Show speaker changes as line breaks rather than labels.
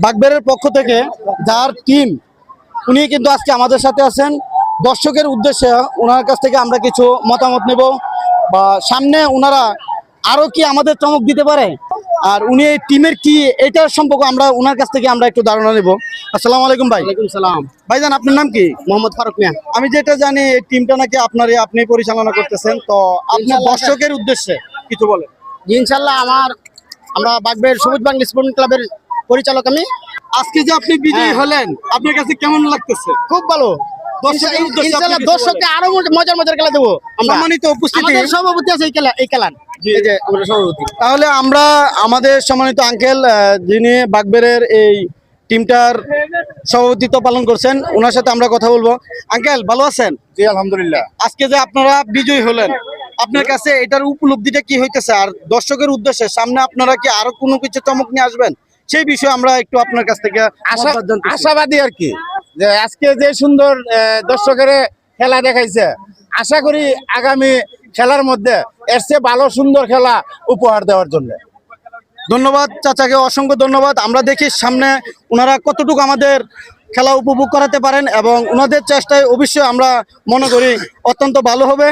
বাগবেরের পক্ষ থেকে যার টিম উনি কিন্তু আজকে আমাদের সাথে আছেন। দর্শকের উদ্দেশ্যে ওনার কাছ থেকে আমরা কিছু মতামত নেব বা সামনে ওনারা আরও কি আমাদের চমক দিতে পারে? আর উনি এই টিমের কি এটার সম্পর্কে আমরা ওনার কাছ থেকে আমরা একটু ধারণা নেব। আসসালামু আলাইকুম ভাই।
ওয়ালাইকুম সালাম।
ভাইজান আপনার নাম কি?
মোহাম্মদ ফারুক মিয়া।
আমি যেটা জানি এই টিমটা নাকি আপনারই আপনি পরিচালনা করতেছেন। তো
আপনার
দর্শকের উদ্দেশ্যে কিছু বলেন।
ইনশাল্লাহ আমার আমরা বাগবের সবুজ বাংলা স্পোর্টিং ক্লাবের পরিচালক আমি।
আজকে যে আপনি বিজয়ী
হ্যাঁ।
হলেন আপনার কাছে কেমন লাগতেছে?
খুব ভালো। দর্শককে আরও মজার মজার খেলা দেবো
সম্মানিত উপস্থিতি।
সভাপতি আছে এই খেলা এই খেলার। এই যে আমরা সভাপতি।
তাহলে আমরা আমাদের সম্মানিত আঙ্কেল যিনি বাগবেরের এই টিমটার সভাপতিত্ব পালন করছেন ওনার সাথে আমরা কথা বলব। আঙ্কেল ভালো আছেন?
জি আলহামদুলিল্লাহ।
আজকে যে আপনারা বিজয়ী হলেন আপনার কাছে এটার উপলব্ধিটা কি হইতেছে? আর দর্শকের উদ্দেশ্যে সামনে আপনারা কি আরও কোনো কিছু চমক নিয়ে আসবেন? সেই বিষয়ে আমরা একটু আপনার কাছ থেকে।
আশাবাদী আর কি যে আজকে যে সুন্দর দর্শকের খেলা দেখাইছে আশা করি আগামী খেলার মধ্যে এর চেয়ে ভালো সুন্দর খেলা উপহার দেওয়ার জন্য।
ধন্যবাদ চাচাকে অসংখ্য ধন্যবাদ। আমরা দেখি সামনে ওনারা কতটুকু আমাদের খেলা উপভোগ করাতে পারেন এবং ওনাদের চেষ্টায় অবশ্যই আমরা মনে করি অত্যন্ত ভালো হবে।